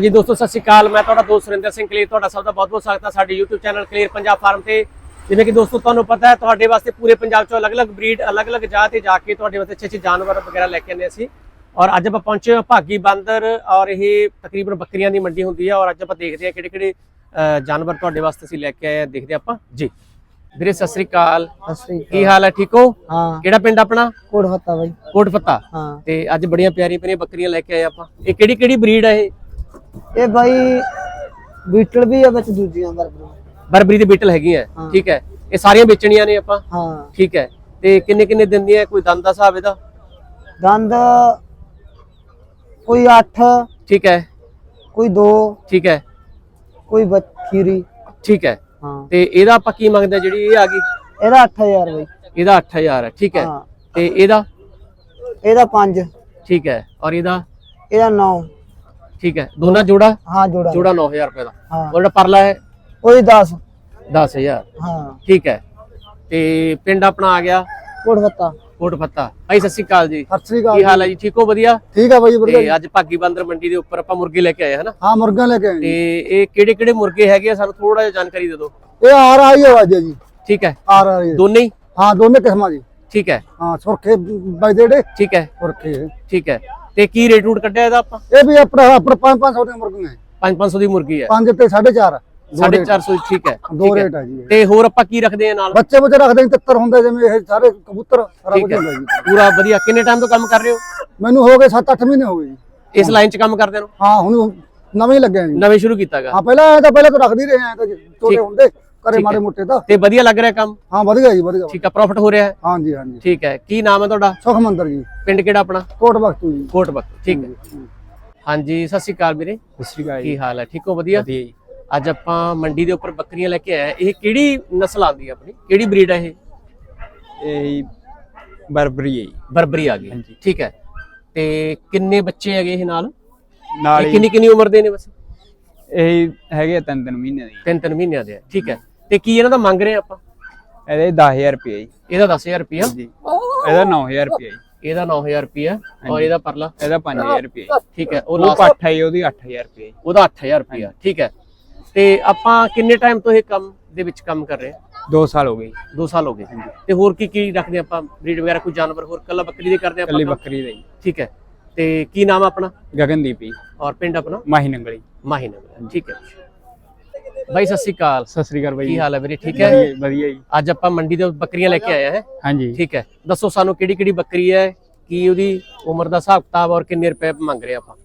ਹਾਂਜੀ ਦੋਸਤੋ ਸਤਿ ਸ਼੍ਰੀ ਅਕਾਲ। ਮੈਂ ਤੁਹਾਡਾ ਦੋਸਤ ਸੁਰਿੰਦਰ ਸਿੰਘ ਕਲੀਰ। ਤੁਹਾਡਾ ਸਭ ਦਾ ਬਹੁਤ-ਬਹੁਤ ਸਵਾਗਤ ਹੈ ਸਾਡੇ YouTube channel Kaleer Punjab farm ਤੇ। ਜਿਵੇਂ ਕਿ ਦੋਸਤੋ ਤੁਹਾਨੂੰ ਪਤਾ ਹੈ ਤੁਹਾਡੇ ਵਾਸਤੇ ਪੂਰੇ ਪੰਜਾਬ ਚੋਂ ਅਲੱਗ-ਅਲੱਗ ਬਰੀਡ ਅਲੱਗ-ਅਲੱਗ ਜਾਤ ਤੇ ਜਾ ਕੇ ਤੁਹਾਡੇ ਵਾਸਤੇ ਅੱਛੇ-ਅੱਛੇ ਜਾਨਵਰ ਵਗੈਰਾ ਲੈ ਕੇ ਆਉਂਦੇ ਅਸੀਂ। ਔਰ ਅੱਜ ਆਪਾਂ ਪਹੁੰਚੇ ਹਾਂ ਭਾਗੀ ਬਾਂਦਰ ਔਰ ਇਹ ਤਕਰੀਬਨ ਬੱਕਰੀਆਂ ਦੀ ਮੰਡੀ ਹੁੰਦੀ ਹੈ। ਔਰ ਅੱਜ ਆਪਾਂ ਦੇਖਦੇ ਹਾਂ ਕਿਹੜੇ-ਕਿਹੜੇ ਜਾਨਵਰ ਤੁਹਾਡੇ ਵਾਸਤੇ ਅਸੀਂ ਲੈ ਕੇ ਆਏ ਹਾਂ। ਦੇਖਦੇ ਆਪਾਂ। ਜੀ। ਵੀਰੇ ਸਤਿ ਸ਼੍ਰੀ ਅਕਾਲ। ਕੀ ਹਾਲ ਹੈ? ਠੀਕ ਹੋ? ਹਾਂ। ਕਿਹੜਾ ਪਿੰਡ ਆਪਣਾ? ਕੋੜ ਹੱਤਾ ਬਾਈ। ਕੋਟ ਫੱਤਾ ਹਾਂ। ਤੇ ਅੱਜ ਬੜੀਆਂ ਪਿਆਰੀਆਂ ਪਿਆਰੀਆਂ ਬੱਕਰੀਆਂ ਲੈ ਕੇ ਆਏ ਆਪਾਂ। ਇਹ ਕਿਹੜੀ ਕਿਹੜੀ ਬਰੀਡ ਹੈ ਇਹ? ਇਹ ਬਾਈ ਬੀਟਲ ਵੀ ਆ ਵਿੱਚ ਦੂਜੀਆਂ ਬਰਬਰ ਬਰਬਰੀ ਦੇ ਬੀਟਲ ਹੈਗੀਆਂ। ਹਾਂ। ਠੀਕ ਹੈ। ਇਹ ਸਾਰੀਆਂ ਵੇਚਣੀਆਂ ਨੇ ਆਪਾਂ? ਹਾਂ। ਠੀਕ ਹੈ। ਤੇ ਕਿੰਨੇ ਕਿੰਨੇ ਦਿਨ ਦੀਆਂ ਕੋਈ ਦੰਦ ਦਾ ਹਿਸਾਬ ਇਹਦਾ? ਦੰਦ ਕੋਈ 8 ਠੀਕ ਹੈ। ਕੋਈ 2 ਠੀਕ ਹੈ। ਕੋਈ ਬੱਕਰੀ ਠੀਕ ਹੈ। ਹਾਂ। ਤੇ ਇਹਦਾ ਆਪਾਂ ਕੀ ਮੰਗਦੇ ਹਾਂ? ਜਿਹੜੀ ਇਹ ਆ ਗਈ? ਇਹਦਾ 8000 ਬਾਈ। ਇਹਦਾ 8000 ਹੈ। ਠੀਕ ਹੈ। ਹਾਂ। ਤੇ ਇਹਦਾ? ਇਹਦਾ 5 ਠੀਕ ਹੈ। ਔਰ ਇਹਦਾ? ਇਹਦਾ 9 ਠੀਕ ਹੈ। ਦੋਨਾਂ ਜੋੜਾ? ਹਾਂ ਜੋੜਾ। ਜੋੜਾ 9000 ਰੁਪਏ ਦਾ। ਹਾਂ। ਜਿਹੜਾ ਪਰਲਾ ਹੈ? ਉਹਦੀ 10 10000 ਹਾਂ। ਠੀਕ ਹੈ। ਤੇ ਪਿੰਡ ਆਪਣਾ ਆ ਗਿਆ? ਕੋੜ ਹੱਤਾ ਕੋਟ ਫੱਤਾ ਭਾਈ ਸਤਿ ਸ਼੍ਰੀ ਅਕਾਲ ਜੀ। ਸਤਿ ਸ੍ਰੀ ਕੀ ਹਾਲ ਹੈ ਜੀ? ਠੀਕ ਹੋ? ਵਧੀਆ? ਠੀਕ ਆ ਬਾਈ ਤੇ ਅੱਜ ਭਾਗੀ ਬਾਂਦਰ ਮੰਡੀ ਦੇ ਉੱਪਰ ਆਪਾਂ ਮੁਰਗੇ ਲੈ ਕੇ ਆਏ ਹਨਾ? ਹਾਂ ਮੁਰਗਾ ਲੈ ਕੇ ਆਏ ਤੇ ਇਹ ਕਿਹੜੇ ਕਿਹੜੇ ਮੁਰਗੇ ਹੈਗੇ ਆ? ਸਾਨੂੰ ਥੋੜਾ ਜਿਹਾ ਜਾਣਕਾਰੀ ਦੇ ਦਿਓ। ਇਹ ਆ ਰਹੀ ਆਵਾਜ਼ ਹੈ ਜੀ ਠੀਕ ਹੈ। ਆ ਰਹੀ ਦੋਨੇ ਹੀ? ਹਾਂ ਦੋਨੇ ਕਿਸਮਾਂ ਦੀ ਠੀਕ ਹੈ। ਹਾਂ ਸੁਰਖੇ ਬਾਈ ਦੇੜੇ ਠੀਕ ਹੈ। ਸੁਰਖੇ। ਠੀਕ ਹੈ। ਤੇ ਕੀ ਰੇਟ ਰੂਟ ਕੱਢਿਆ ਇਹਦਾ ਆਪਾਂ? ਇਹ ਵੀ ਆਪਣਾ ਆਪਣਾ 5-500 ਦੀਆਂ ਮੁਰਗੀਆਂ 5-500 ਦੀ ਮੁਰਗੀ ਹੈ। 5 ਤੇ 4.5 450 ਠੀਕ ਹੈ। ਦੋ। ਰੇਟ ਆ ਜੀ। ਤੇ ਹੋਰ ਆਪਾਂ ਕੀ ਰੱਖਦੇ ਆ ਨਾਲ? ਬੱਚੇ ਬੱਚੇ ਰੱਖਦੇ ਤਿੱਤਰ ਹੁੰਦੇ ਜਿਵੇਂ ਇਹ ਸਾਰੇ ਕਬੂਤਰ ਸਾਰਾ ਠੀਕ ਕੁਝ ਹੈ। ਹੁੰਦਾ ਜੀ। ਪੂਰਾ ਵਧੀਆ। ਕਿੰਨੇ ਟਾਈਮ ਤੋਂ ਕੰਮ ਕਰ ਰਹੇ ਹੋ? ਮੈਨੂੰ ਹੋ ਗਏ 7-8 ਮਹੀਨੇ ਹੋ ਗਏ ਜੀ। ਇਸ ਲਾਈਨ 'ਚ ਕੰਮ ਕਰਦੇ ਨੂੰ ਹਾਂ ਹੁਣ ਨਵੇਂ ਹੀ ਲੱਗੇ ਆ ਜੀ। ਨਵੇਂ ਸ਼ੁਰੂ ਕੀਤਾਗਾ ਹਾਂ ਪਹਿਲਾਂ ਤਾਂ ਪਹਿਲਾਂ ਤਾਂ ਰੱਖਦੀ ਰਹੇ ਆ ਤਾਂ ਛੋਟੇ ਹੁੰਦੇ। ਘਰੇ ਮਾਰੇ ਮੋਟੇ ਤਾਂ। ਤੇ ਵਧੀਆ ਲੱਗ ਰਿਹਾ ਕੰਮ? ਹਾਂ ਵਧੀਆ ਜੀ ਵਧੀਆ। ਠੀਕ ਹੈ ਪ੍ਰੋਫਿਟ ਹੋ ਰਿਹਾ ਹੈ? ਹਾਂਜੀ ਹਾਂਜੀ। ਠੀਕ ਹੈ। ਕੀ ਨਾਮ ਹੈ ਤੁਹਾਡਾ? ਸੁਖ ਮੰਦਰ ਜੀ। ਪਿੰਡ ਕਿਹੜਾ ਆਪਣਾ? ਕੋਟ ਬਖਤੂ ਜੀ। ਕੋਟਬਕ ਠੀਕ ਹੈ। ਹਾਂਜੀ ਸਤਿ ਸ਼੍ਰੀ ਅਕਾਲ ਵੀਰੇ। ਸਤਿ ਸ਼੍ਰੀ ਅਕਾਲ ਕੀ ਹਾਲ ਹੈ? ਠੀਕ ਹੋ ਵਧੀਆ? ਵਧੀਆ ਜੀ। ਅੱਜ ਆਪਾਂ ਮੰਡੀ ਦੇ ਉੱਪਰ ਬੱਕਰੀਆਂ ਲੈ ਕੇ ਆਏ। ਇਹ ਕਿਹੜੀ ਨਸਲ ਆਂਦੀ ਹੈ ਆਪਣੀ? ਕਿਹੜੀ ਬਰੀਡ ਹੈ ਇਹ? ਇਹ ਬਰਬਰੀ ਹੈ ਬਰਬਰੀ ਆ ਗਈ। ਠੀਕ ਹੈ। ਤੇ ਕਿੰਨੇ ਬੱਚੇ ਹੈਗੇ ਇਹ ਨਾਲ? ਨਾਲ ਕਿੰਨੀ ਕਿੰਨੀ ਉਮਰ ਦੇ ਨੇ ਬਸ ਇਹ ਹੈਗੇ ਆ ਤਿੰਨ ਤਿੰਨ ਮਹੀਨੇ ਦੇ। ਤਿੰਨ ਤਿੰਨ ਮਹੀਨਿਆਂ ਦੇ ਆ। ਠੀਕ ਹੈ। ਤੇ ਕੀ ਇਹਨਾਂ ਦਾ ਮੰਗ ਰਹੇ ਆਪਾਂ? ਇਹਦੇ 10000 ਰੁਪਏ ਜੀ। ਇਹਦਾ 10000 ਰੁਪਿਆ ਜੀ ਇਹਦਾ 9000 ਰੁਪਏ ਜੀ। ਇਹਦਾ 9000 ਰੁਪਿਆ ਔਰ ਇਹਦਾ ਪਰਲਾ? ਇਹਦਾ 5000 ਰੁਪਏ ਠੀਕ ਹੈ ਉਹ ਲਾਸਟ ਪੱਠ ਹੈ ਜੀ, ਉਹਦੀ 8000 ਰੁਪਏ ਉਹਦਾ 8000 ਰੁਪਿਆ ਠੀਕ ਹੈ। ਤੇ ਆਪਾਂ ਕਿੰਨੇ ਟਾਈਮ ਤੋਂ ਇਹ ਕੰਮ ਦੇ ਵਿੱਚ ਕੰਮ ਕਰ ਰਹੇ ਹਾਂ? 2 ਸਾਲ ਹੋ ਗਏ ਜੀ। 2 ਸਾਲ ਹੋ ਗਏ। ਤੇ ਹੋਰ ਕੀ ਕੀ ਰੱਖਦੇ ਆਪਾਂ? ਬਰੀਡ ਵਗੈਰਾ ਕੋਈ ਜਾਨਵਰ ਹੋਰ ਕੱਲਾ ਬੱਕਰੀ ਦੇ ਕਰਦੇ ਆਪਾਂ ਕੱਲੀ? ਬੱਕਰੀ ਦਾ ਠੀਕ ਹੈ। ਤੇ ਕੀ ਨਾਮ ਆਪਣਾ? ਗਗਨਦੀਪ ਜੀ। ਔਰ ਪਿੰਡ ਆਪਣਾ? ਮਾਹੀ ਨੰਗਲੀ ਠੀਕ ਹੈ। ਬਾਈ ਸਤਿ ਸ਼੍ਰੀ ਅਕਾਲ। ਸਤਿ ਸ਼੍ਰੀ ਅਕਾਲ ਬਾਈ ਕੀ ਹਾਲ ਹੈ ਵੀਰੇ? ਠੀਕ ਹੈ? ਵਧੀਆ- ਜੀ ਅੱਜ ਆਪਾਂ ਮੰਡੀ ਦੇ ਬੱਕਰੀਆਂ ਲੈ ਕੇ ਆਏ ਹਾਂ। ਹਾਂਜੀ। ਠੀਕ ਹੈ। ਦੱਸੋ ਸਾਨੂੰ ਕਿਹੜੀ ਕਿਹੜੀ ਬੱਕਰੀ ਹੈ? ਕੀ ਉਹਦੀ ਉਮਰ ਦਾ ਹਿਸਾਬ ਕਿਤਾਬ ਔਰ ਕਿੰਨੇ ਰੁਪਏ ਮੰਗ ਰਹੇ ਆਪਾਂ?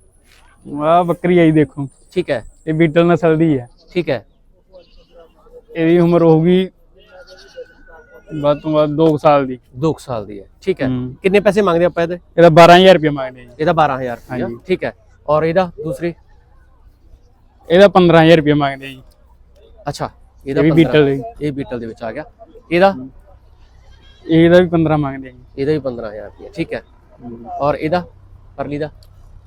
ਆਹ ਬੱਕਰੀ ਆਈ ਦੇਖੋ। ਠੀਕ ਹੈ। ਇਹ ਬੀਟਲ ਨਸਲ ਦੀ ਹੈ। ਠੀਕ ਹੈ। ਇਹਦੀ ਉਮਰ ਹੋਊਗੀ ਵੱਧ ਤੋਂ ਵੱਧ 2 ਸਾਲ ਦੀ। 2 ਸਾਲ ਦੀ ਹੈ। ਠੀਕ ਹੈ। ਕਿੰਨੇ ਪੈਸੇ ਮੰਗਦੇ ਆਪਾਂ ਇਹਦੇ? ਇਹਦਾ 12000 ਰੁਪਏ ਮੰਗਦੇ ਜੀ। ਇਹਦਾ 12000 ਰੁਪਏ। ਠੀਕ ਹੈ। ਔਰ ਇਹਦਾ ਦੂਸਰੇ? ਇਹਦਾ 15000 ਰੁਪਏ ਮੰਗਦੇ ਜੀ। ਅੱਛਾ ਇਹਦਾ ਇਹ ਵੀ 15 ਬੀਟਲ ਇਹ ਬੀਟਲ ਦੇ ਵਿੱਚ ਆ ਗਿਆ। ਇਹਦਾ? ਇਹਦਾ ਵੀ 15 ਮੰਗਦੇ ਜੀ। ਇਹਦਾ ਵੀ 15000 ਰੁਪਏ ਠੀਕ ਹੈ। ਔਰ ਇਹਦਾ? ਪਰਲੀ ਦਾ?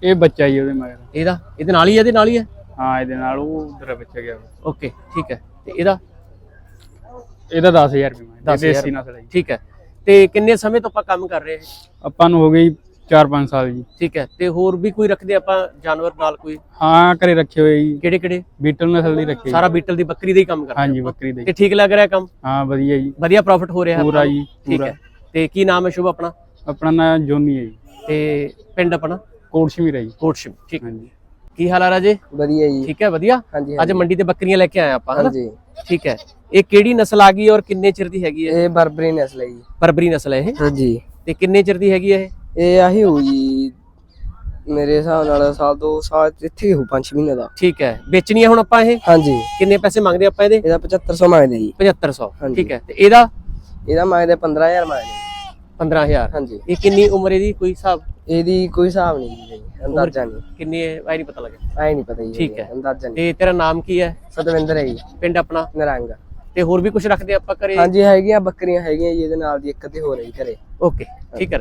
ਇਹ ਬੱਚਾ ਜੀ ਉਹਦੇ ਮਗਰ। ਇਹਦਾ? ਇਹਦੇ ਨਾਲ ਹੀ ਹੈ ਇਹਦੇ ਨਾਲ ਹੀ ਹੈ ਹਾਂ ਇਹਦੇ ਨਾਲ ਉਹ ਉਧਰ ਬੱਚਾ ਗਿਆ। ਓਕੇ ਠੀਕ ਹੈ। ਤੇ ਇਹਦਾ? ਇਹਦਾ 10000 ਰੁਪਏ ਮੰਗਦੇ 10,000 ਦੇਸੀ ਨਸਲ ਹੈ। ਠੀਕ ਹੈ। ਤੇ ਕਿੰਨੇ ਸਮੇਂ ਤੋਂ ਆਪਾਂ ਕੰਮ ਕਰ ਰਹੇ ਹਾਂ ਆਪਾਂ ਨੂੰ ਹੋ ਗਈ 4-5 ਸਾਲ ਜੀ। ਠੀਕ ਹੈ ਤੇ ਹੋਰ ਵੀ ਕੋਈ ਰੱਖਦੇ ਆਪਾਂ ਜਾਨਵਰ ਨਾਲ ਕੋਈ? ਹਾਂ ਘਰੇ ਰੱਖੇ ਹੋਏ ਜੀ। ਕਿਹੜੇ ਕਿਹੜੇ? ਬੀਟਲ ਨਸਲ ਦੀ ਰੱਖੀ ਸਾਰਾ ਬੀਟਲ ਦੀ ਬੱਕਰੀ ਦਾ ਹੀ ਕੰਮ ਕਰਦੇ ਹਾਂਜੀ। ਬੱਕਰੀ ਦੇ ਤੇ ਠੀਕ ਲੱਗ ਰਿਹਾ ਕੰਮ? ਹਾਂ ਵਧੀਆ ਜੀ। ਵਧੀਆ ਪ੍ਰੋਫਿਟ ਹੋ ਰਿਹਾ ਪੂਰਾ? ਜੀ ਠੀਕ ਪੂਰਾ। ਹੈ। ਤੇ ਕੀ ਨਾਮ ਹੈ ਸ਼ੁਭ ਆਪਣਾ? ਆਪਣਾ ਨਾਮ ਜੋਨੀ ਹੈ ਜੀ। ਤੇ ਪਿੰਡ ਆਪਣਾ? ਕੋਟ ਸ਼ਮੀਰ ਹੈ ਜੀ। ਕੋਟਸ਼ਿਮ ਠੀਕ। ਹਾਂਜੀ। ਕੀ ਹਾਲ ਆ ਰਾਜੇ? ਵਧੀਆ ਜੀ। ਠੀਕ ਹੈ ਵਧੀਆ? ਹਾਂਜੀ ਅੱਜ ਮੰਡੀ ਤੇ ਬੱਕਰੀਆਂ ਲੈ ਕੇ ਆਏ ਆਪਾਂ ਹਾਂਜੀ। ਠੀਕ ਹੈ। ਇਹ ਕਿਹੜੀ ਨਸਲ ਆ ਗਈ ਔਰ ਕਿੰਨੇ ਚਿਰ ਦੀ ਹੈਗੀ ਹੈ? ਇਹ ਬਰਬਰੀ ਨਸਲ ਹੈ ਜੀ। ਬਰਬਰੀ ਨਸਲ ਹੈ ਇਹ? ਹਾਂਜੀ। ਤੇ ਕਿੰਨੇ ਚਿਰ ਦੀ ਹੈਗੀ ਹੈ ਇਹ? ਇਹ ਆਹੀ ਹੋਊ ਜੀ ਮੇਰੇ ਹਿਸਾਬ ਨਾਲ ਸਾਲ ਦੋ ਸਾਲ ਇੱਥੇ ਹੀ ਹੋਊ 5 ਮਹੀਨੇ ਦਾ। ਠੀਕ ਹੈ। ਵੇਚਣੀ ਹੈ ਹੁਣ ਆਪਾਂ ਇਹ? ਹਾਂਜੀ। ਕਿੰਨੇ ਪੈਸੇ ਮੰਗਦੇ ਆਪਾਂ ਇਹਦੇ? ਇਹਦਾ 7500 ਮੰਗਦੇ ਜੀ। 7500 ਹਾਂਜੀ। ਠੀਕ ਹੈ। ਤੇ ਇਹਦਾ? ਇਹਦਾ ਮੰਗਦੇ 15000 ਮੰਗਦੇ 15000 ਹਾਂਜੀ। ਇਹ ਕਿੰਨੀ ਉਮਰ ਇਹਦੀ? ਕੋਈ ਹਿਸਾਬ? ਇਹਦੀ ਕੋਈ ਹਿਸਾਬ ਨਹੀਂ ਜੀ ਅੰਦਾਜ਼ਾ ਨਹੀਂ। ਕਿੰਨੀ ਹੈ? ਆਈ ਨਹੀਂ ਪਤਾ ਲੱਗਿਆ। ਐ ਨਹੀਂ ਪਤਾ ਜੀ ਠੀਕ ਹੈ। ਅੰਦਾਜ਼ਾ ਨਹੀਂ। ਤੇ ਤੇਰਾ ਨਾਮ ਕੀ ਹੈ? ਸਤਵਿੰਦਰ ਹੈ ਜੀ। ਪਿੰਡ ਆਪਣਾ? ਨਰੰਗ। ਤੇ ਹੋਰ ਵੀ ਕੁਝ ਰੱਖਦੇ ਆਪਾਂ ਘਰੇ? ਹਾਂਜੀ ਹੈਗੀਆਂ ਬੱਕਰੀਆਂ ਹੈਗੀਆਂ ਜੀ ਇਹਦੇ ਨਾਲ ਦੀ ਇੱਕ ਤੇ ਹੋ ਰਹੀ ਘਰੇ। ਓਕੇ। ਠੀਕ ਹੈ।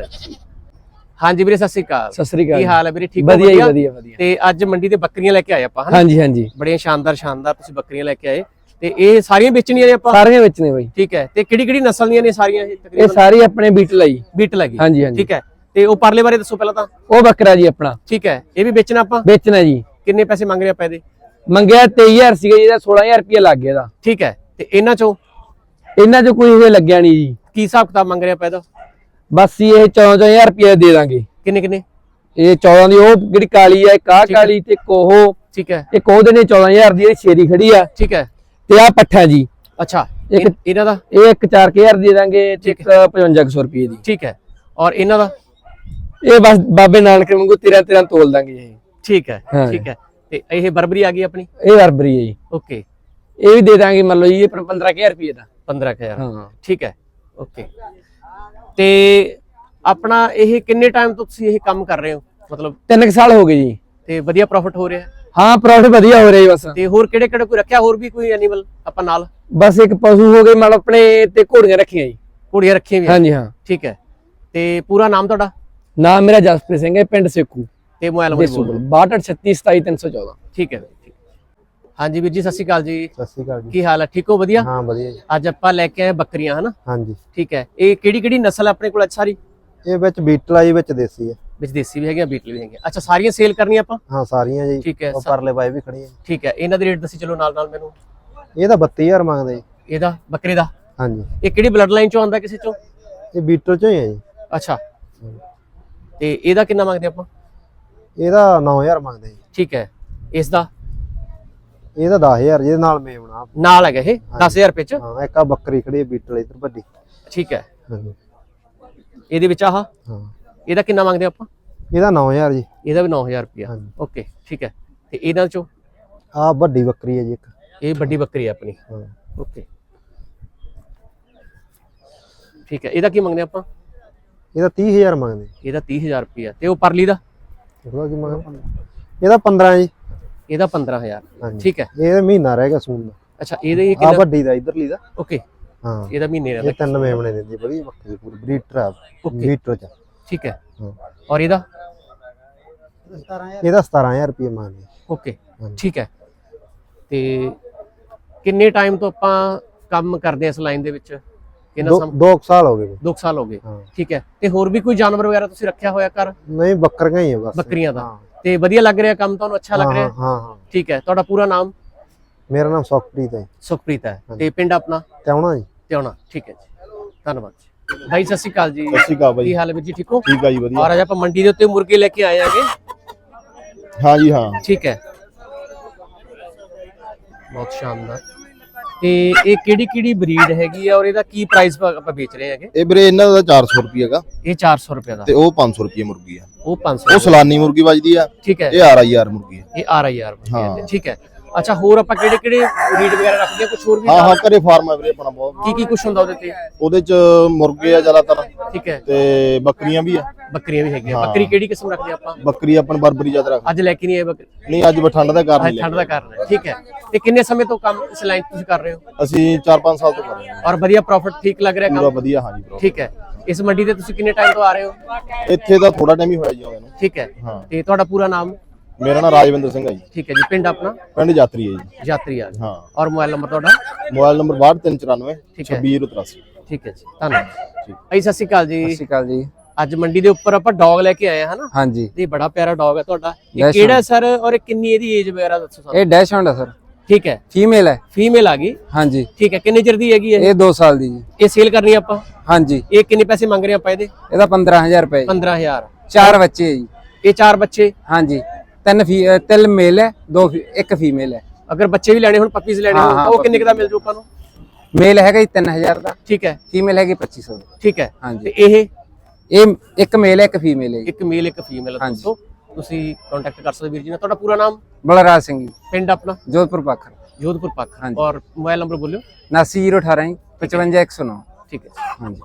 ਹਾਂਜੀ ਵੀਰੇ ਸਤਿ ਸ਼੍ਰੀ ਅਕਾਲ। ਸਤਿ ਸ੍ਰੀ ਕੀ ਹਾਲ ਹੈ ਵੀਰੇ? ਠੀਕ ਹੋ ਵਧੀਆ ਜੀ ਵਧੀਆ? ਵਧੀਆ ਤੇ ਅੱਜ ਮੰਡੀ ਤੇ ਬੱਕਰੀਆਂ ਲੈ ਕੇ ਆਏ ਆਪਾਂ ਹਾਂਜੀ ਹਾਂਜੀ। ਬੜੀਆਂ ਸ਼ਾਨਦਾਰ ਸ਼ਾਨਦਾਰ ਤੁਸੀਂ ਬੱਕਰੀਆਂ ਲੈ ਕੇ ਆਏ। ਤੇ ਇਹ ਸਾਰੀਆਂ ਵੇਚਣੀਆਂ ਨੇ ਆਪਾਂ? ਸਾਰੀਆਂ ਵਿੱਚ ਨੇ ਬਾਈ। ਠੀਕ ਹੈ। ਤੇ ਕਿਹੜੀ ਕਿਹੜੀ ਨਸਲ ਦੀਆਂ ਨੇ ਸਾਰੀਆਂ ਇਹ ਇਹ ਤਕਰੀਬਨ ਸਾਰੀ ਆਪਣੇ ਬੀਟਲ ਆਈ ਬੀਟਲ ਹੈਗੀ ਹਾਂਜੀ ਹਾਂਜੀ। ਠੀਕ ਹੈ। ਤੇ ਉਹ ਪਰਲੇ ਬਾਰੇ ਦੱਸੋ ਪਹਿਲਾਂ ਤਾਂ। ਉਹ ਬੱਕਰਾ ਜੀ ਆਪਣਾ। ਠੀਕ ਹੈ। ਇਹ ਵੀ ਵੇਚਣਾ ਆਪਾਂ? ਵੇਚਣਾ ਜੀ। ਕਿੰਨੇ ਪੈਸੇ ਮੰਗ ਰਹੇ ਆਪਾਂ ਇਹਦੇ? ਮੰਗਿਆ 23000 ਸੀਗਾ ਜਿਹਦਾ 16000 ਰੁਪਏ ਲੱਗ ਗਿਆ ਇਹਦਾ। ਠੀਕ ਹੈ। ਤੇ ਇਹਨਾਂ ਚੋਂ? ਇਹਨਾਂ 'ਚ ਕੋਈ ਇਹ ਲੱਗਿਆ ਨਹੀਂ ਜੀ। ਕੀ ਹਿਸਾਬ ਕਿਤਾਬ ਮੰਗ ਰਹੇ ਆਪਾਂ ਇਹਦਾ? ਬਸ ਜੀ ਇਹ 14000 ਰੁਪਏ ਦੇ ਦਾਂਗੇ। ਕਿੰਨੇ ਕਿੰਨੇ? ਇਹ 14 ਦੀ ਉਹ ਜਿਹੜੀ ਕਾਲੀ ਆ ਇੱਕ। ਕਾਲੀ ਤੇ ਇੱਕ ਉਹ। ਠੀਕ ਹੈ। ਇੱਕ ਉਹਦੇ ਨੇ 14000 ਦੀ ਇਹ ਸ਼ੇਰੀ ਖੜੀ ਆ। ਠੀਕ ਹੈ। ਤੇ ਆ ਪੱਠਾ ਜੀ। ਅੱਛਾ ਇੱਕ- ਇਹਨਾਂ ਦਾ? ਇਹ ਇੱਕ 4000 ਦੇ ਦਾਂਗੇ ਤੇ ਇੱਕ 5500 ਰੁਪਏ ਦੀ। ਠੀਕ ਹੈ। ਔਰ ਇਹਨਾਂ ਦਾ? ਇਹ ਬਸ ਬਾਬੇ ਨਾਨਕ ਵਾਂਗੂ 13 13 ਤੋਲ ਦਾਂਗੇ ਇਹ। ਠੀਕ ਹੈ। ਠੀਕ ਹੈ। ਤੇ ਇਹ ਬਰਬਰੀ ਆ ਗਈ ਆਪਣੀ? ਇਹ ਵਰਬਰੀ ਹੈ ਜੀ। ਓਕੇ। ਇਹ ਵੀ ਦੇ ਦਾਂਗੇ ਮੰਨ ਲਓ ਜੀ ਇਹ 15000 ਰੁਪਏ ਦਾ। 15000 ਹਾਂ। ਠੀਕ ਹੈ। ਓਕੇ। ਤੇ ਆਪਣਾ ਇਹ ਕਿੰਨੇ ਟਾਈਮ ਤੋਂ ਤੁਸੀਂ ਇਹ ਕੰਮ ਕਰ ਰਹੇ ਹੋ? ਮਤਲਬ ਤਿੰਨ ਕੁ ਸਾਲ ਹੋ ਗਏ ਜੀ। ਤੇ ਵਧੀਆ ਪ੍ਰੋਫਿਟ ਹੋ ਰਿਹਾ? ਹੈ? ਪ੍ਰੋਫਿਟ ਵਧੀਆ ਹੋ ਰਿਹਾ ਜੀ ਬਸ। ਤੇ ਹੋਰ ਕਿਹੜੇ ਕਿਹੜੇ ਕੋਈ ਰੱਖਿਆ? ਹੋਰ ਵੀ ਕੋਈ ਐਨੀਮਲ ਆਪਾਂ ਨਾਲ? ਬਸ ਇੱਕ ਪਸ਼ੂ ਹੋ ਗਏ ਮੰਨ ਲਓ ਆਪਣੇ ਤੇ ਘੋੜੀਆਂ ਰੱਖੀਆਂ ਜੀ। ਕੁੜੀਆਂ ਰੱਖੀਆਂ ਵੀ? ਹਾਂਜੀ ਹਾਂ। ਠੀਕ ਹੈ। ਤੇ ਪੂਰਾ ਨਾਮ ਤੁਹਾਡਾ? ਨਾਮ ਮੇਰਾ ਜਸਪ੍ਰੀਤ ਸਿੰਘ ਹੈ ਪਿੰਡ ਸੇਕੂ। ਤੇ ਮੋਬਾਈਲ ਨੰਬਰ ਦੇਸੂ ਬੋਲੋ 6236277314 ਠੀਕ ਹੈ। ਹਾਂਜੀ ਵੀਰ ਜੀ ਸਤਿ ਸ਼੍ਰੀ ਅਕਾਲ ਜੀ। ਸਤਿ ਸ਼੍ਰੀ ਅਕਾਲ ਜੀ। ਕੀ ਹਾਲ ਹੈ ਠੀਕ ਹੋ ਵਧੀਆ? ਹਾਂ ਵਧੀਆ ਜੀ। ਅੱਜ ਆਪਾਂ ਲੈ ਕੇ ਆਏ ਬੱਕਰੀਆਂ ਹਨਾ? ਹਾਂਜੀ। ਠੀਕ ਹੈ। ਇਹ ਕਿਹੜੀ ਕਿਹੜੀ ਨਸਲ ਆਪਣੇ ਕੋਲ ਅੱਜ ਸਾਰੀ? ਇਹ ਵਿੱਚ ਬੀਟਲ ਆ ਜੀ ਵਿੱਚ ਦੇਸੀ ਹੈ ਵਿੱਚ ਦੇਸੀ ਵੀ ਹੈਗੀਆਂ ਬੀਟਲ ਵੀ ਹੈਗੀਆਂ। ਅੱਛਾ ਸਾਰੀਆਂ ਸੇਲ ਕਰਨੀਆਂ ਆਪਾਂ? ਹਾਂ ਸਾਰੀਆਂ ਜੀ। ਠੀਕ ਹੈ ਉਹ ਪਰਲੇ ਬਾਈ ਵੀ ਖੜੀਆਂ ਠੀਕ ਹੈ। ਇਹਨਾਂ ਦੇ ਰੇਟ ਦੱਸੀ ਚਲੋ ਨਾਲ ਨਾਲ ਮੈਨੂੰ। ਇਹ ਤਾਂ 32000 ਮੰਗਦੇ ਜੀ। ਇਹਦਾ ਬੱਕਰੇ ਦਾ? ਹਾਂਜੀ। ਇਹ ਕਿਹੜੀ ਬਲੱਡ ਲਾਈਨ ਚੋਂ ਆਉਂਦਾ ਕਿਸੇ ਚੋਂ? ਇਹ ਬੀਟਲ ਚੋਂ ਹੀ ਹੈ ਜੀ। ਅੱਛਾ। ਤੇ ਇਹਦਾ ਕਿੰਨਾ ਮੰਗਦੇ ਆਪਾਂ? ਇਹਦਾ 9000 ਮੰਗਦੇ ਜੀ। ਠੀਕ ਹੈ। ਇਸ ਦਾ? ਇਹਦਾ 10000 ਜਿਹਦੇ ਨਾਲ ਮੇਵਣਾ ਨਾਲ ਹੈਗਾ ਇਹ 10000 ਰੁਪਏ ਚ? ਹਾਂ ਇੱਕ ਆ ਬੱਕਰੀ ਖੜੀ ਹੈ ਬੀਟਲ ਇਧਰ ਵੱਡੀ ਠੀਕ ਹੈ। ਹਾਂਜੀ। ਇਹਦੇ ਵਿੱਚ ਆਹ? ਹਾਂ। ਇਹਦਾ ਕਿੰਨਾ ਮੰਗਦੇ ਆਪਾਂ? ਇਹਦਾ 9000 ਜੀ। ਇਹਦਾ ਵੀ 9000 ਰੁਪਿਆ। ਓਕੇ ਠੀਕ ਹੈ। ਤੇ ਇਹਨਾਂ ਚੋਂ? ਆ ਵੱਡੀ ਬੱਕਰੀ ਹੈ ਜੀ ਇੱਕ। ਇਹ ਵੱਡੀ ਬੱਕਰੀ ਹੈ ਆਪਣੀ। ਹਾਂ। ਓਕੇ। ਠੀਕ ਹੈ ਇਹਦਾ ਕੀ ਮੰਗਦੇ ਆਪਾਂ? ਇਹਦਾ 30000 ਮੰਗਦੇ। ਇਹਦਾ 30000 ਰੁਪਿਆ ਤੇ ਉਹ ਪਰਲੀ ਦਾ? ਉਹਦਾ ਕੀ ਮੰਗਦੇ ਇਹਦਾ 15 ਜੀ। ਇਹਦਾ 15000 ਹਾਂਜੀ। ਠੀਕ ਹੈ। ਇਹ ਮਹੀਨਾ ਰਹਿ ਗਿਆ ਸੂਣ ਦਾ। ਅੱਛਾ ਇਹਦੇ ਇਹ ਆ ਵੱਡੀ ਦਾ ਇਧਰਲੀ ਦਾ? ਓਕੇ ਹਾਂ। ਇਹਦਾ ਮਹੀਨੇ ਦਾ ਇਹ ਤਿੰਨ ਮੇਵਣੇ ਦਿੰਦੀ ਵਧੀਆ ਬੱਕਰੀ ਪੂਰੀ ਬਰੀਟਰ ਆ. ਬੀਟਲ ਚ। ਠੀਕ ਹੈ। ਔਰ ਇਹਦਾ? ਇਹਦਾ 17000 ਰੁਪਏ ਮੰਗਦੇ ਓਕੇ। ਠੀਕ ਹੈ। ਤੇ ਕਿੰਨੇ ਟਾਈਮ ਤੋਂ ਆਪਾਂ ਕੰਮ ਕਰਦੇ ਆ ਇਸ ਲਾਈਨ ਦੇ ਵਿੱਚ? ਕਿੰਨਾ ਸਮ? ਸਾਲ ਹੋ ਗਏ ਦੋ ਕੁ ਸਾਲ ਹੋ ਗਏ। ਠੀਕ ਹੈ। ਤੇ ਹੋਰ ਵੀ ਕੋਈ ਜਾਨਵਰ ਵਗੈਰਾ ਤੁਸੀਂ ਰੱਖਿਆ ਹੋਇਆ ਘਰ? ਨਹੀਂ ਬੱਕਰੀਆਂ ਹੀ ਆ ਬਸ। ਬੱਕਰੀਆਂ ਦਾ। ਤੇ ਵਧੀਆ ਲੱਗ ਰਿਹਾ ਕੰਮ ਤੁਹਾਨੂੰ ਅੱਛਾ ਲੱਗ ਹਾਂ, ਰਿਹਾ? ਹਾਂ ਹਾਂ। ਠੀਕ ਹੈ ਤੁਹਾਡਾ ਪੂਰਾ ਨਾਮ? ਮੇਰਾ ਨਾਮ ਸੁਖਪ੍ਰੀਤ ਹੈ। ਸੁਖਪ੍ਰੀਤ ਹੈ। ਤੇ ਪਿੰਡ ਆਪਣਾ? ਤੇ ਆਉਣਾ ਜੀ? ਤਿਉਣਾ ਠੀਕ ਹੈ ਜੀ। ਧੰਨਵਾਦ ਜੀ। ਭਾਈ ਸਤਿ ਸ਼੍ਰੀ ਅਕਾਲ ਜੀ। ਸਤਿ ਸ਼੍ਰੀ ਅਕਾਲ ਕੀ ਬਾਈ ਹਾਲ ਹੈ ਵੀਰ ਜੀ ਠੀਕ ਹੋ? ਠੀਕ ਆ ਜੀ ਵਧੀਆ। ਔਰ ਅੱਜ ਆਪਾਂ ਮੰਡੀ ਦੇ ਉੱਤੇ ਮੁਰਗੇ ਲੈ ਕੇ ਆਏ ਆਂਗੇ ਹਾਂ ਜੀ ਹਾਂ। ਠੀਕ ਹੈ। ਬਹੁਤ ਸ਼ਾਨਦਾਰ। ਤੇ ਇਹ ਕਿਹੜੀ ਕਿਹੜੀ ਬਰੀਡ ਹੈਗੀ ਆ ਔਰ ਇਹਦਾ ਕੀ ਪ੍ਰਾਈਸ ਆਪਾਂ ਵੇਚ ਰਹੇ ਹੈਗੇ? ਇਹ ਵੀਰੇ ਇਹਨਾਂ ਦਾ 400 ਰੁਪਏ ਹੈਗਾ। ਇਹ 400 ਰੁਪਏ ਦਾ। ਤੇ ਉਹ 500 ਰੁਪਏ ਮੁਰਗੀ ਆ। ਉਹ 500 ਉਹ ਸਲਾਨੀ ਮੁਰਗੀ ਵੱਜਦੀ ਆ। ਠੀਕ ਹੈ। ਇਹ ਆਰਆਈਆਰ ਮੁਰਗੀ ਆ। ਇਹ ਆ ਰਹੀ ਯਾਰ ਹਾਂ। ਠੀਕ ਹੈ। ਅੱਛਾ ਹੋਰ ਆਪਾਂ ਕਿਹੜੇ ਕਿਹੜੇ ਬਰੀਡ ਵਗੈਰਾ ਰੱਖਦੇ ਆ? ਕੁਝ ਹੋਰ ਵੀ ਹਾਂ ਹਾਂ ਘਰੇ ਫਾਰਮ ਆ ਵੀਰੇ ਆਪਣਾ ਬਹੁਤ। ਕੀ ਕੀ ਕੁਝ ਹੁੰਦਾ ਉਹਦੇ ਤੇ? ਉਹਦੇ ਚ ਮੁਰਗੇ ਆ ਜ਼ਿਆਦਾਤਰ। ਠੀਕ ਹੈ। ਤੇ ਬੱਕਰੀਆਂ ਵੀ ਆ। ਬੱਕਰੀਆਂ ਵੀ ਹੈਗੀਆਂ। ਹਾਂ। ਬੱਕਰੀ ਕਿਹੜੀ ਕਿਸਮ ਰੱਖਦੇ ਆਪਾਂ? ਬੱਕਰੀ ਆਪਣ ਬਰਬਰੀ ਜ਼ਿਆਦਾ ਰੱਖ ਅੱਜ ਲੈ ਕੇ ਨਹੀਂ ਆਏ ਬੱਕਰੀ? ਨਹੀਂ ਅੱਜ ਬਠੰਡ ਦਾ ਕਾਰਨ ਨਹੀਂ ਠੰਡ ਦਾ ਕਾਰਨ ਹੈ। ਠੀਕ ਹੈ। ਤੇ ਕਿੰਨੇ ਸਮੇਂ ਤੋਂ ਕੰਮ ਇਸ ਲਾਈਨ ਤੁਸੀਂ ਕਰ ਰਹੇ ਹੋ? ਅਸੀਂ 4-5 ਸਾਲ ਤੋਂ ਕਰ ਰਹੇ ਹਾਂ। ਔਰ ਵਧੀਆ ਪ੍ਰੋਫਿਟ ਠੀਕ ਲੱਗ ਰਿਹਾ ਪੂਰਾ ਕੰਮ? ਵਧੀਆ ਹਾਂ ਜੀ bro। ਠੀਕ ਹੈ। ਇਸ ਮੰਡੀ ਤੇ ਤੁਸੀਂ ਕਿੰਨੇ ਟਾਈਮ ਤੋਂ ਆ ਰਹੇ ਹੋ? ਇੱਥੇ ਤਾਂ ਥੋੜਾ ਟਾਈਮ ਹੀ ਹੋਇਆ ਜੀ ਆਉਂਦੇ ਨੂੰ। ਠੀਕ ਹੈ। ਹਾਂ। ਤੇ ਤੁਹਾਡਾ ਪੂਰਾ ਨਾਮ? ਮੇਰਾ ਨਾਮ ਰਾਜਵਿੰਦਰ ਸਿੰਘ ਹੈ ਜੀ। ਠੀਕ ਹੈ ਜੀ ਪਿੰਡ ਆਪਣਾ? ਪਿੰਡ ਯਾਤਰੀ ਹੈ ਜੀ। ਯਾਤਰੀ ਆ ਹਾਂ। ਔਰ ਮੋਬਾਈਲ ਨੰਬਰ ਤੁਹਾਡਾ? ਮੋਬਾਈਲ ਨੰਬਰ 6294 ਠੀਕ ਹੈ। 2683 ਠੀਕ ਹੈ ਜੀ ਧੰਨਵਾਦ। ਭਾਈ ਸਤਿ ਸ਼੍ਰੀ ਅਕਾਲ ਜੀ। ਸਤਿ ਸ਼੍ਰੀ ਅਕਾਲ ਜੀ। ਅੱਜ ਮੰਡੀ ਦੇ ਉੱਪਰ ਆਪਾਂ ਡੌਗ ਲੈ ਕੇ ਆਏ ਹਾਂ ਹਨਾ? ਹਾਂਜੀ। ਇਹ ਬੜਾ ਪਿਆਰਾ ਡੌਗ ਹੈ ਤੁਹਾਡਾ। ਇਹ। ਕਿਹੜਾ ਸਰ ਔਰ ਇਹ ਕਿੰਨੀ ਇਹਦੀ ਏਜ ਵਗੈਰਾ ਦੱਸੋ ਸਾਨੂੰ? ਇਹ ਡੈਸ਼ ਹੁੰਦਾ ਸਰ। ਠੀਕ ਹੈ। ਫੀਮੇਲ ਹੈ। ਫੀਮੇਲ ਆ ਗਈ? ਹਾਂਜੀ। ਠੀਕ ਹੈ ਕਿੰਨੇ ਚਿਰ ਦੀ ਹੈਗੀ ਇਹ? ਇਹ 2 ਸਾਲ ਦੀ ਜੀ। ਇਹ ਸੇਲ ਕਰਨੀ ਆ ਆਪਾਂ? ਹਾਂਜੀ। ਇਹ ਕਿੰਨੇ ਪੈਸੇ ਮੰਗ ਰਹੇ ਆਪਾਂ ਇਹਦੇ? ਇਹਦਾ 15000 ਰੁਪਏ ਜੀ। 15000 ਚਾਰ ਬੱਚੇ ਹੈ ਜੀ। ਇਹ ਚਾਰ ਬੱਚੇ? ਹਾਂਜੀ। ਤਿੰਨ ਤਿੰਨ ਮੇਲ ਹੈ ਦੋ ਇੱਕ ਫੀਮੇਲ ਹੈ। ਅਗਰ ਬੱਚੇ ਵੀ ਲੈਣੇ ਹੁਣ ਪੱਪੀਜ਼ ਲੈਣੇ ਹਾਂ, ਹੋਣ ਤਾਂ ਉਹ ਕਿੰਨੇ ਕੁ ਦਾ ਮਿਲ ਜੂ ਆਪਾਂ ਨੂੰ? ਮੇਲ ਹੈਗਾ ਜੀ 3000 ਦਾ। ਠੀਕ ਹੈ। ਫੀਮੇਲ ਹੈਗੀ 2500 ਦੀ। ਠੀਕ ਹੈ। ਤੇ ਹਾਂਜੀ ਇਹ? ਇਹ ਇੱਕ ਮੇਲ ਹੈ ਇੱਕ ਫੀਮੇਲ ਹੈ ਇੱਕ ਮੇਲ ਇੱਕ ਫੀਮੇਲ। ਦੋਸਤੋ ਤੁਸੀਂ ਕੰਟੈਕਟ ਕਰ ਸਕਦੇ ਵੀਰ ਜੀ ਨਾਲ। ਤੁਹਾਡਾ ਪੂਰਾ ਨਾਮ? ਬਲਰਾਜ ਸਿੰਘ ਜੀ। ਪਿੰਡ ਆਪਣਾ? ਜੋਧਪੁਰ ਪਾਖਰ ਜੋਧਪੁਰ ਹਾਂਜੀ। ਔਰ ਮੋਬਾਈਲ ਨੰਬਰ ਬੋਲਿਓ। 89018 55109 ਠੀਕ ਹੈ। ਹਾਂਜੀ।